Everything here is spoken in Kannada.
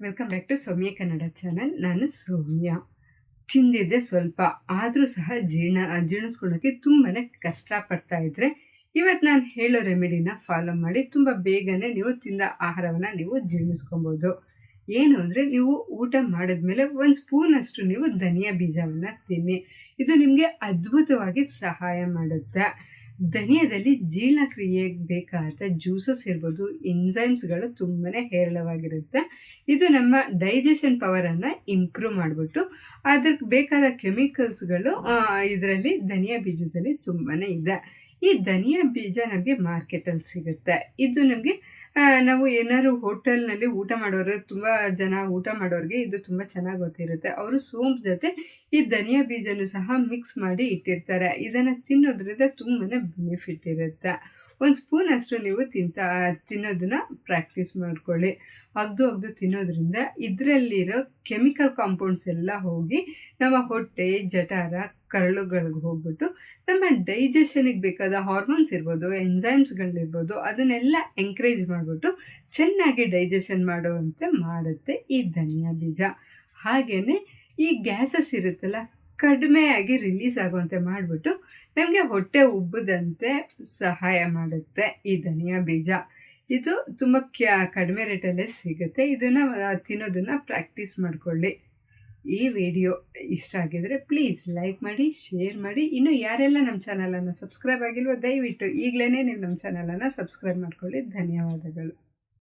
Welcome back to Soumya Kannada channel ನಾನು ಸೌಮ್ಯ. ತಿಂದಿದ್ದೆ ಸ್ವಲ್ಪ. ಆದರೂ ಸಹ ಜೀರ್ಣ ಜೀರ್ಣಿಸ್ಕೊಳ್ಳೋಕ್ಕೆ ತುಂಬಾ ಕಷ್ಟಪಡ್ತಾ ಇದ್ದರೆ ಇವತ್ತು ನಾನು ಹೇಳೋ ರೆಮಿಡಿನ ಫಾಲೋ ಮಾಡಿ ತುಂಬ ಬೇಗನೆ ನೀವು ತಿಂದ ಆಹಾರವನ್ನು ನೀವು ಜೀರ್ಣಿಸ್ಕೊಬೋದು. ಏನು ಅಂದರೆ ನೀವು ಊಟ ಮಾಡಿದ್ಮೇಲೆ ಒಂದು ಸ್ಪೂನಷ್ಟು ನೀವು ಧನಿಯಾ ಬೀಜವನ್ನು ತಿನ್ನಿ. ಇದು ನಿಮಗೆ ಅದ್ಭುತವಾಗಿ ಸಹಾಯ ಮಾಡುತ್ತೆ. ಧನಿಯಾದಲ್ಲಿ ಜೀರ್ಣಕ್ರಿಯೆಗೆ ಬೇಕಾದ ಜ್ಯೂಸಸ್ ಇರ್ಬೋದು ಎಂಜೈಮ್ಸ್ಗಳು ತುಂಬಾ ಹೇರಳವಾಗಿರುತ್ತೆ. ಇದು ನಮ್ಮ ಡೈಜೆಷನ್ ಪವರನ್ನು ಇಂಪ್ರೂವ್ ಮಾಡಿಬಿಟ್ಟು ಅದಕ್ಕೆ ಬೇಕಾದ ಕೆಮಿಕಲ್ಸ್ಗಳು ಇದರಲ್ಲಿ ಧನಿಯಾ ಬೀಜದಲ್ಲಿ ತುಂಬಾ ಇದೆ. ಈ ಧನಿಯಾ ಬೀಜ ನಮಗೆ ಮಾರ್ಕೆಟಲ್ಲಿ ಸಿಗುತ್ತೆ. ಇದು ನಮಗೆ ನಾವು ಏನಾದ್ರು ಹೋಟೆಲ್ನಲ್ಲಿ ಊಟ ಮಾಡೋರು, ತುಂಬ ಜನ ಊಟ ಮಾಡೋರಿಗೆ ಇದು ತುಂಬ ಚೆನ್ನಾಗಿ ಗೊತ್ತಿರುತ್ತೆ. ಅವರು ಸೋಂಪು ಜೊತೆ ಈ ಧನಿಯಾ ಬೀಜನೂ ಸಹ ಮಿಕ್ಸ್ ಮಾಡಿ ಇಟ್ಟಿರ್ತಾರೆ. ಇದನ್ನು ತಿನ್ನೋದ್ರಿಂದ ತುಂಬಾ ಬೆನಿಫಿಟ್ ಇರುತ್ತೆ. ಒಂದು ಸ್ಪೂನ್ ಅಷ್ಟು ನೀವು ತಿಂತ, ತಿನ್ನೋದನ್ನ ಪ್ರಾಕ್ಟೀಸ್ ಮಾಡ್ಕೊಳ್ಳಿ. ಅಗ್ದು ಅಗ್ದು ತಿನ್ನೋದ್ರಿಂದ ಇದರಲ್ಲಿರೋ ಕೆಮಿಕಲ್ ಕಾಂಪೌಂಡ್ಸ್ ಎಲ್ಲ ಹೋಗಿ ನಮ್ಮ ಹೊಟ್ಟೆ, ಜಠರ, ಕರಳುಗಳಿಗೆ ಹೋಗ್ಬಿಟ್ಟು ನಮ್ಮ ಡೈಜೆಷನಿಗೆ ಬೇಕಾದ ಹಾರ್ಮೋನ್ಸ್ ಇರ್ಬೋದು ಎಂಜೈಮ್ಸ್ಗಳಿರ್ಬೋದು ಅದನ್ನೆಲ್ಲ ಎಂಕರೇಜ್ ಮಾಡಿಬಿಟ್ಟು ಚೆನ್ನಾಗಿ ಡೈಜೆಷನ್ ಮಾಡುವಂತೆ ಮಾಡುತ್ತೆ ಈ ಧನಿಯಾ ಬೀಜ. ಹಾಗೆಯೇ ಈ ಗ್ಯಾಸಸ್ ಇರುತ್ತಲ್ಲ ಕಡಿಮೆಯಾಗಿ ರಿಲೀಸ್ ಆಗುವಂತೆ ಮಾಡಿಬಿಟ್ಟು ನಮಗೆ ಹೊಟ್ಟೆ ಉಬ್ಬದಂತೆ ಸಹಾಯ ಮಾಡುತ್ತೆ ಈ ಧನಿಯಾ ಬೀಜ. ಇದು ತುಂಬ ಕ್ಯಾ, ಕಡಿಮೆ ರೇಟಲ್ಲೇ ಸಿಗುತ್ತೆ. ಇದನ್ನು ತಿನ್ನೋದನ್ನು ಪ್ರಾಕ್ಟೀಸ್ ಮಾಡಿಕೊಳ್ಳಿ. ಈ ವಿಡಿಯೋ ಇಷ್ಟ ಆಗಿದರೆ ಪ್ಲೀಸ್ ಲೈಕ್ ಮಾಡಿ ಶೇರ್ ಮಾಡಿ. ಇನ್ನು ಯಾರೆಲ್ಲ ನಮ್ಮ ಚಾನಲನ್ನು ಸಬ್ಸ್ಕ್ರೈಬ್ ಆಗಿಲ್ವೋ ದಯವಿಟ್ಟು ಈಗಲೇ ನೀವು ನಮ್ಮ ಚಾನಲನ್ನು ಸಬ್ಸ್ಕ್ರೈಬ್ ಮಾಡ್ಕೊಳ್ಳಿ. ಧನ್ಯವಾದಗಳು.